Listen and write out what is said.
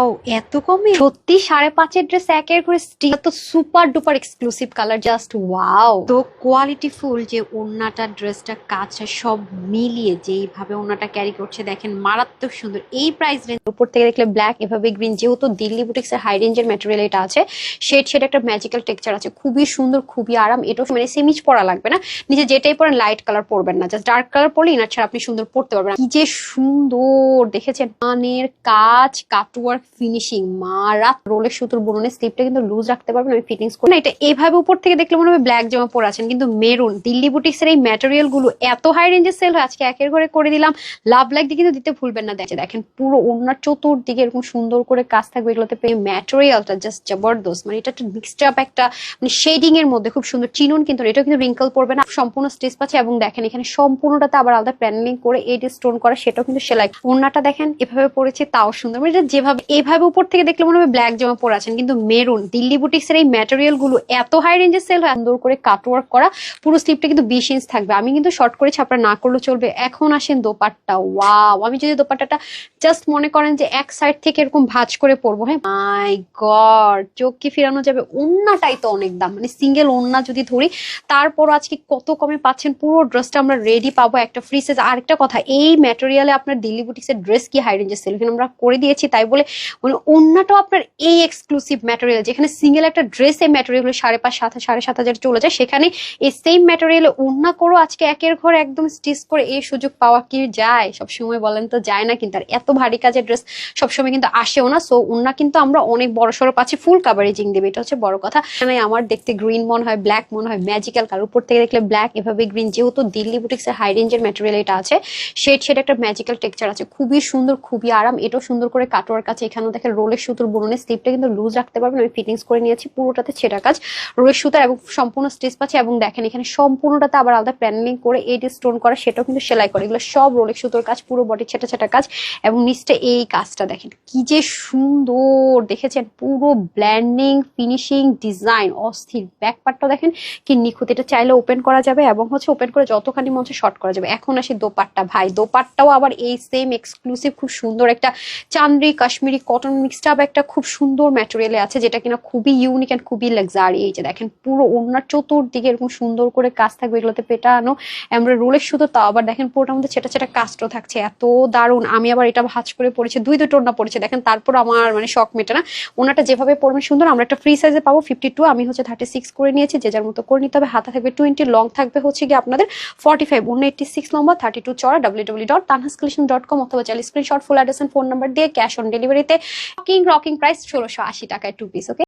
ও এত কমে সত্যি সাড়ে পাঁচের ড্রেস একের করে স্টিল তো super duper exclusive colour just wow তো কোয়ালিটি ফুল যে ওড়নাটা ড্রেসটা কাছে সব মিলিয়ে যেইভাবে ওড়নাটা ক্যারি করছে, দেখেন মারাত্মক সুন্দর। এই প্রাইস রেঞ্জ উপর থেকে দেখলে ব্ল্যাক এভাবে গ্রিন যেহেতু দিল্লি বুটিক্স এর হাই রেঞ্জের ম্যাটেরিয়াল এটা আছে শেড শেড একটা ম্যাজিক্যাল টেক্সচার আছে, খুবই সুন্দর, খুবই আরাম, এটাও মানে সেমিজ পরা লাগবে না। নিজে যেটাই পরেন লাইট কালার পরবেন না জাস্ট ডার্ক কালার পরলে ইনার ছাড়া আপনি সুন্দর পড়তে পারবেন কি যে সুন্দর, দেখেছেন? কানের কাজ কাটওয়ার্ক ফিনিশিং মারাত রোলের সুতোর বুননের স্লিপটা কিন্তু লুজ রাখতে পারবেন আমি ফিটিংস করি। না, এটা এইভাবে উপর থেকে দেখলে মনে হবে ব্ল্যাক জামা পরে আছেন, কিন্তু মেরুন দিল্লি বুটিক্স এর এই ম্যাটেরিয়ালগুলো এত হাই রেঞ্জের সেল হয়, আজকে একের ঘরে করে দিলাম। লাভ লাইক দিয়ে কিন্তু দিতে ভুলবেন না। দেখে দেখেন পুরো ওনার চতুর্দিকে এরকম সুন্দর করে কাজ থাকবে, এগুলোতে পেয়ে ম্যাটেরিয়ালটা জাস্ট জবরদস্ত। মানে এটা একটা মিক্সড একটা মানে শেডিং এর মধ্যে খুব সুন্দর চিনুন কিন্তু এটা কিন্তু রিঙ্কল পড়বে না। সম্পূর্ণ স্টেজ পাচ্ছে এবং দেখেন এখানে সম্পূর্ণটাতে আবার আলাদা প্যানেলিং করে এই স্টোন করা, সেটাও কিন্তু সেলাই। ওড়নাটা দেখেন এভাবে পড়েছে, তাও সুন্দর। মানে এটা যেভাবে এইভাবে উপর থেকে দেখলে মনে হবে ব্ল্যাক জামা পরে আছেন, কিন্তু মেরুন দিল্লি বুটিক্স এর এই ম্যাটেরিয়ালগুলো এত হাই রেঞ্জের সেল হয়, সুন্দর করে কাটওয়ার্ক করা, পুরো স্লিপটা কিন্তু বিশ ইঞ্চ থাকবে। আমি কিন্তু শর্ট করে ছাপড়া না করলেও চলবে। এখন আসেন দোপাট্টা। ওয়াও আমি যদি দোপাট্টাটা জাস্ট মনে করেন যে এক সাইড থেকে এরকম ভাঁজ করে পরবো হ্যাঁ মাই গড চোখ কি ফিরানো যাবে ওন্নাটাই তো অনেক দাম। মানে সিঙ্গেল ওন্না যদি ধরি, তারপর আজকে কত কমে পাচ্ছেন? পুরো ড্রেসটা আমরা রেডি পাবো একটা ফ্রি সাইজ আরেকটা কথা, এই ম্যাটেরিয়ালে আপনার দিল্লি বুটিক্সের ড্রেস কি হাই রেঞ্জের সেল আমরা করে দিয়েছি, তাই বলে মানে ওন্নাটাও আপনার এই এক্সক্লুসিভ ম্যাটেরিয়াল যেখানে সিঙ্গেল একটা ড্রেস এই ম্যাটেরিয়াল সাড়ে পাঁচ, সাত, সাড়ে সাত হাজার চলে যায়, সেখানে এই সেম ম্যাটেরিয়ালে ওন্না করো আজকে একের ঘর একদম স্টিচ করে এই সুযোগ পাওয়া কি যায়? সবসময় বলেন তো যায় না কিন্তু, আর এত ভারী কাজের ড্রেস সবসময় কিন্তু আসেও না সো ওন্না কিন্তু আমরা অনেক বড় সড়ো পাচ্ছি ফুল কাভারেজিং দেবে, এটা হচ্ছে বড় কথা। মানে আমার দেখতে গ্রিন মনে হয় ব্ল্যাক মনে হয় ম্যাজিক্যাল কালার উপর থেকে দেখলে ব্ল্যাক এভাবে গ্রিন যেহেতু দিল্লি বুটিক্স এর হাই রেঞ্জের ম্যাটেরিয়াল এটা আছে শেড শেড একটা ম্যাজিক্যাল টেক্সচার আছে, খুবই সুন্দর, খুবই আরাম, এটাও সুন্দর করে কাটোয়ার কাছে এখানেও দেখেন রোলের সুতোর বুননের স্লিপটা কিন্তু লুজ রাখতে পারবেন। আমি ফিটিংস করে নিয়েছি, পুরোটাতে ছেঁড়া কাজ। রোলের সুতার এবং সম্পূর্ণ স্টিচ পাচ্ছে এবং দেখেন এখানে সম্পূর্ণটাতে আবার আলাদা প্যানেলিং করে এই স্টোন করা, সেটাও কিন্তু সেলাই করে। এগুলো সব রোলের সুতোর কাজ, পুরো বডি ছেটা ছেটা কাজ এবং নিচটা এই কাজটা দেখেন। কি যে সুন্দর, দেখেছেন? পুরো ব্ল্যান্ডিং, ফিনিশিং, ডিজাইন, অস্থির। ব্যাক পার্টটা দেখেন কি নিখুঁত। এটা চাইলে ওপেন করা যাবে এবং হচ্ছে ওপেন করে যতখানি মঞ্চে শর্ট করা যাবে। এখন আসি দোপাট্টা। ভাই, দোপাট্টাও আবার এই সেম, এক্সক্লুসিভ, খুব সুন্দর একটা Chanderi Kashmiri cotton mixed up একটা খুব সুন্দর ম্যাটেরিয়ালে আছে যেটা কিনা খুবই ইউনিক অ্যান্ড খুবই লাক্সারি এই যে দেখেন, পুরো ওনার চতুর্দিকে এরকম সুন্দর করে কাজ থাকবে এগুলোতে পেটানো আমরা রোলের সুতো তাও আবার দেখেন পুরোটার মধ্যে ছেটা ছেটা কাজটাও থাকছে, এত দারুণ। আমি আবার এটা ভাজ করে পড়েছে দুই দুটো ওড়না পড়েছে দেখেন, তারপর আমার মানে শখ মেটে না ওনাটা যেভাবে পড়বে সুন্দর, আমরা একটা ফ্রি সাইজে পাবো ফিফটি টু আমি হচ্ছে থার্টি সিক্স করে নিয়েছি, যে যার মতো করে নিতে হবে, হাতা থাকবে টোয়েন্টি লং থাকবে হচ্ছে গিয়ে আপনাদের ফর্টি ফাইভ অন্য eighty six number thirty two চড়া W W dot Tanhas dot com অথবা চাইলে screenshot full address phone number দিয়ে ক্যাশ অন ডেলিভারিতে রকিং রকিং প্রাইস ষোলোশো আশি টাকায় টু পিস ওকে